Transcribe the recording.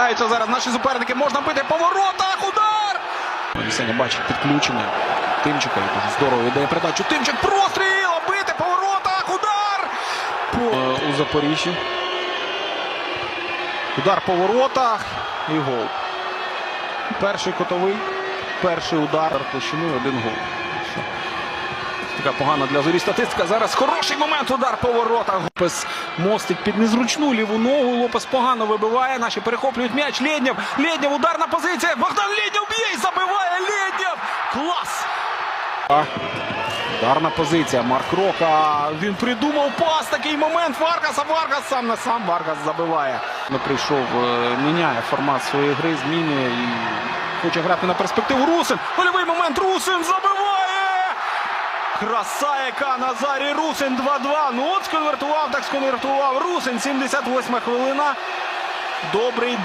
Помиляються зараз наші суперники. Можна бити по воротах. Удар! Сеня бачить підключення. Тимчика і дуже здорово віддає передачу. Тимчик простріл! Бити по воротах! Удар! По... е, У Запоріжжі. Удар по воротах і гол. Перший котовий, перший удар площиною, один гол. Така погана для зорі статистика. Зараз хороший момент. Удар по воротах. Лопес мостить під незручну ліву ногу. Лопес погано вибиває. Наші перехоплюють м'яч. Лєднєв. Лєднєв. Ударна позиція. Богдан Лєднєв б'є і забиває. Лєднєв. Клас. Ударна позиція. Марк Рока. Він придумав пас. Такий момент. Варгаса. Варгас сам на сам. Варгас забиває. Не прийшов, е, міняє формат своєї гри, змінює і хоче грати на перспективу. Русин. Гольовий момент. Русин забиває. Краса яка Назарій Русин 2-2. Ну от сконвертував, так сконвертував. Русин 78 хвилина. Добрий день.